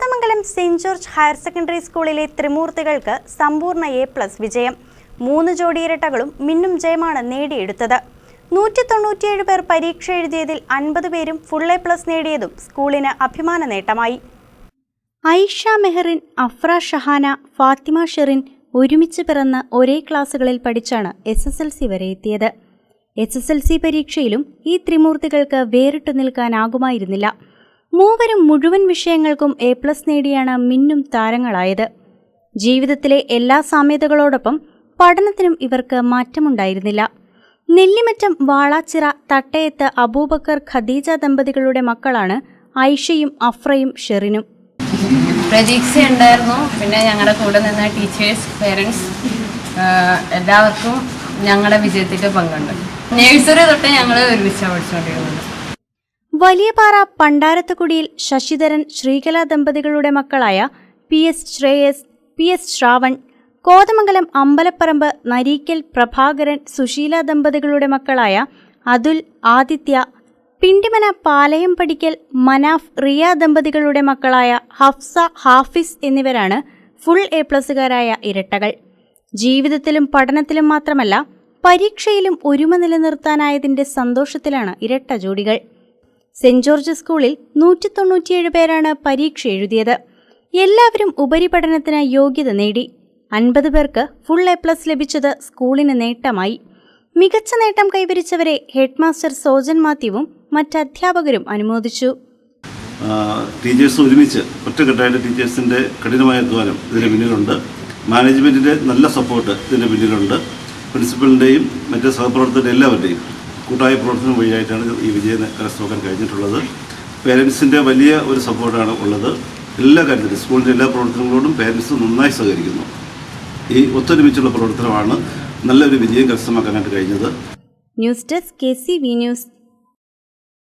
Kothamangalam saint George higher secondary സ്കൂളിലെ ത്രിമൂർത്തികൾക്ക് സമ്പൂർണ എ പ്ലസ് വിജയം. മൂന്ന് ജോഡി ഇരട്ടകളും മിന്നും ജയമാണ് നേടിയെടുത്തത്. നൂറ്റി തൊണ്ണൂറ്റിയേഴ് പേർ പരീക്ഷ എഴുതിയതിൽ അൻപത് പേരും ഫുൾ എ പ്ലസ് നേടിയതും സ്കൂളിന് അഭിമാന നേട്ടമായി. ഐഷ മെഹറിൻ അഫ്ര ഷഹാന ഫാത്തിമ ഷെറിൻ ഒരുമിച്ച് പിറന്ന് ഒരേ ക്ലാസ്സുകളിൽ പഠിച്ചാണ് എസ് എസ് എൽ സി വരെ എത്തിയത്. എസ് എസ് എൽ സി പരീക്ഷയിലും ഈ ത്രിമൂർത്തികൾക്ക് വേറിട്ടു നിൽക്കാനാകുമായിരുന്നില്ല. മൂവരും മുഴുവൻ വിഷയങ്ങൾക്കും എ പ്ലസ് നേടിയാണ് മിന്നും താരങ്ങളായത്. ജീവിതത്തിലെ എല്ലാ സാമ്യതകളോടൊപ്പം പഠനത്തിനും ഇവർക്ക് മാറ്റമുണ്ടായിരുന്നില്ല. നെല്ലിമറ്റം വാളാച്ചിറ തട്ടയത്ത് അബൂബക്കർ ഖദീജ ദമ്പതികളുടെ മക്കളാണ് ഐഷയും അഫ്രയും ഷെറിനും. പ്രതീക്ഷ ഉണ്ടായിരുന്നു പിന്നെ ഞങ്ങളുടെ കൂടെ നിന്ന ടീച്ചേഴ്സ് പേരൻസ് എല്ലാവർക്കും ഞങ്ങളുടെ വിജയത്തിൽ പങ്കുണ്ട്. നേഴ്സറി തൊട്ട് ഞങ്ങൾ ഒരുമിച്ചാണ് പഠിച്ചുകൊണ്ടിരുന്നത് വലിയപാറ പണ്ടാരത്തുകുടിയിൽ ശശിധരൻ ശ്രീകല ദമ്പതികളുടെ മക്കളായ P S Shreyas P S Shravan Kothamangalam Ambalapparambu Nareekkal Prabhakaran Susheela ദമ്പതികളുടെ മക്കളായ അതുൽ ആദിത്യ പിണ്ടിമന പാലയം പടിക്കൽ മനാഫ് റിയ ദമ്പതികളുടെ മക്കളായ ഹഫ്സ ഹാഫിസ് എന്നിവരാണ് ഫുൾ എ പ്ലസുകാരായ ഇരട്ടകൾ. ജീവിതത്തിലും പഠനത്തിലും മാത്രമല്ല പരീക്ഷയിലും ഒരുമ നിലനിർത്താനായതിന്റെ സന്തോഷത്തിലാണ് ഇരട്ട ജോഡികൾ. സെന്റ് ജോർജ് സ്കൂളിൽ നൂറ്റി തൊണ്ണൂറ്റിയേഴ് പേരാണ് പരീക്ഷ എഴുതിയത്. എല്ലാവരും ഉപരിപഠനത്തിന് യോഗ്യത നേടി. അൻപത് പേർക്ക് ഫുൾ എ പ്ലസ് ലഭിച്ചത് സ്കൂളിന് നേട്ടമായി. മികച്ച നേട്ടം കൈവരിച്ചവരെ ഹെഡ്മാസ്റ്റർ സോജൻ മാത്യുവും മറ്റ് അധ്യാപകരും അനുമോദിച്ചു. ടീച്ചേഴ്സ് ഒരുമിച്ച് ഒറ്റക്കെട്ടായിട്ട് ടീച്ചേഴ്സിന്റെ കഠിനമായ അധ്വാനം ഇതിന് പിന്നിലുണ്ട്. മാനേജ്മെന്റിന്റെ നല്ല സപ്പോർട്ട് ഇതിന് പിന്നിലുണ്ട്. പ്രിൻസിപ്പലിന്റെയും മറ്റ് സഹപ്രവർത്തകരുടെ എല്ലാവരുടെയും കൂട്ടായ പ്രവർത്തനം വഴിയായിട്ടാണ് ഈ വിജയം കരസ്ഥമാക്കാൻ കഴിഞ്ഞിട്ടുള്ളത്. പേരൻസിന്റെ വലിയ ഒരു സപ്പോർട്ടാണ് ഉള്ളത്. എല്ലാ കാര്യത്തിലും സ്കൂളിന്റെ എല്ലാ പ്രവർത്തനങ്ങളോടും പേരൻസ് നന്നായി സഹകരിക്കുന്നു. ഈ ഒത്തൊരുമിച്ചുള്ള പ്രവർത്തനമാണ് നല്ലൊരു വിജയം കരസ്ഥമാക്കാനായിട്ട് കഴിഞ്ഞത്. News desk K C V news